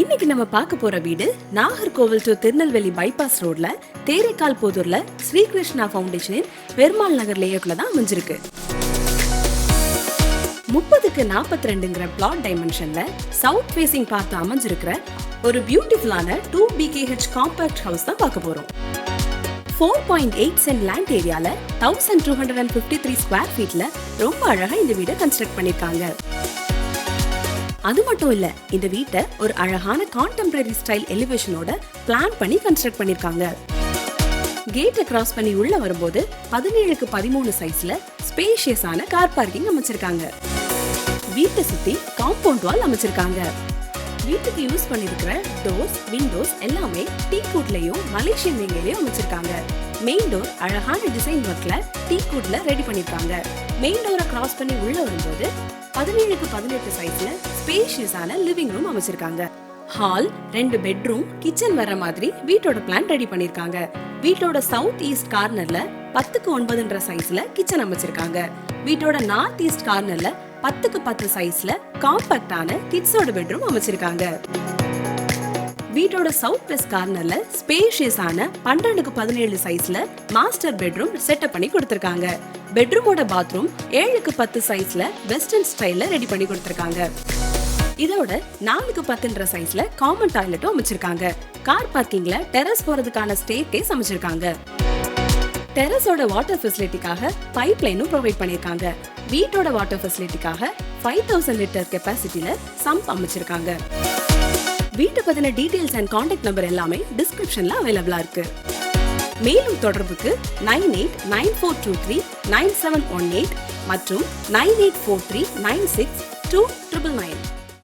இன்னைக்கு நம்ம பார்க்க போற வீடு நாகர்கோவில் டு திருநெல்வேலி பைபாஸ் ரோட்ல தேரைக்கால் போதூர்ல ஸ்ரீகிருஷ்ணா ஃபவுண்டேஷனின் பெருமாள் நகர் லேஅவுட்ல தான் அமைஞ்சிருக்கு. முப்பதுக்கு நாற்பத்தி ரெண்டுங்கிற பிளாட் டைமென்ஷன்ல சவுத் ஃபேசிங் பார்த்து அமைஞ்சிருக்கிற ஒரு பியூட்டிஃபுல்லான டூ பிகேஹெச் காம்பேக்ட் ஹவுஸ் தான் பார்க்க போறோம். Four point eight cent land ஏரியால thousand two hundred and fifty three square ஃபீட்ல ரொம்ப அழகா இந்த வீடை கன்ஸ்ட்ரக்ட் பண்ணியிருக்காங்க அது மட்டும் இல்ல இந்த வீட்டை ஒரு அழகான கான்டெம்பரரி ஸ்டைல் எலிவேஷனோட பிளான் பண்ணி கன்ஸ்ட்ரக்ட் பண்ணிருக்காங்க. கேட்டை கிராஸ் பண்ணி உள்ள வரும்போது பதினேழுக்கு பதிமூணு சைஸ்ல ஸ்பேஷியஸான கார் பார்க்கிங் அமைச்சிருக்காங்க. வீட்டை சுத்தி காம்பவுண்ட் வால் அமைச்சிருக்காங்க. வீட்டுக்கு யூஸ் பண்ணிருக்கிற டோர்ஸ் விண்டோஸ் எல்லாமே டீ கூட்லயும் மலேசியன் வேங்கையிலயும் அமைச்சிருக்காங்க. மெயின் டோர் அழகான டிசைன் ஒர்க்ல டீ கூட்ல ரெடி பண்ணிருக்காங்க. மெயின் டோரை கிராஸ் பண்ணி உள்ள வரும்போது பதினேழுக்கு பதினெட்டு சைஸ்ல ஸ்பேஷியஸான லிவிங் ரூம் அமைச்சிருக்காங்க. ஹால் ரெண்டு பெட்ரூம் கிச்சன் வர மாதிரி வீட்டோட பிளான் ரெடி பண்ணிருக்காங்க. வீட்டோட சவுத் ஈஸ்ட் கார்னர்ல பத்துக்கு ஒன்பதுன்ற சைஸ்ல கிச்சன் அமைச்சிருக்காங்க. வீட்டோட நார்த் ஈஸ்ட் கார்னர்ல பத்துக்கு பத்து சைஸ்ல காம்பாக்டான கிட்ஸோட பெட்ரூம் அமைச்சிருக்காங்க. வீட்டோட சவுத் வெஸ்ட் கார்னர்ல ஸ்பேஷியஸான பன்னெண்டுக்கு பதினேழு சைஸ்ல மாஸ்டர் பெட்ரூம் செட்டப் பண்ணி கொடுத்திருக்காங்க. பெட்ரூமோட பாத்ரூம் ஏழுக்கு பத்து சைஸ்ல வெஸ்டர்ன் ஸ்டைல்ல ரெடி பண்ணி கொடுத்திருக்காங்க. இதோட நாலுக்கு பத்துன்ற சைஸ்ல காமன் டாய்லெட்டும் அமைச்சிருக்காங்க. கார் பார்க்கிங்ல டெரஸ் போறதுக்கான ஸ்டேர் கேஸ் அமைச்சிருக்காங்க. டெரஸோட வாட்டர் ஃபெசிலிட்டிக்காக பைப் லைனும் ப்ரொவைட் பண்ணியிருக்காங்க. வீட்டோட வாட்டர் ஃபெசிலிட்டிக்காக ஃபைவ் தௌசண்ட் லிட்டர் கெப்பாசிட்டியில சம்ப் அமைச்சிருக்காங்க. வீட்டை பத்தின டீடைல்ஸ் அண்ட் காண்டாக்ட் நம்பர் எல்லாமே டிஸ்கிரிப்ஷன்ல அவைலபிளா இருக்கு. மேலும் தொடர்புக்கு nine eight nine four two three nine seven one eight மற்றும் nine eight four three nine six two triple nine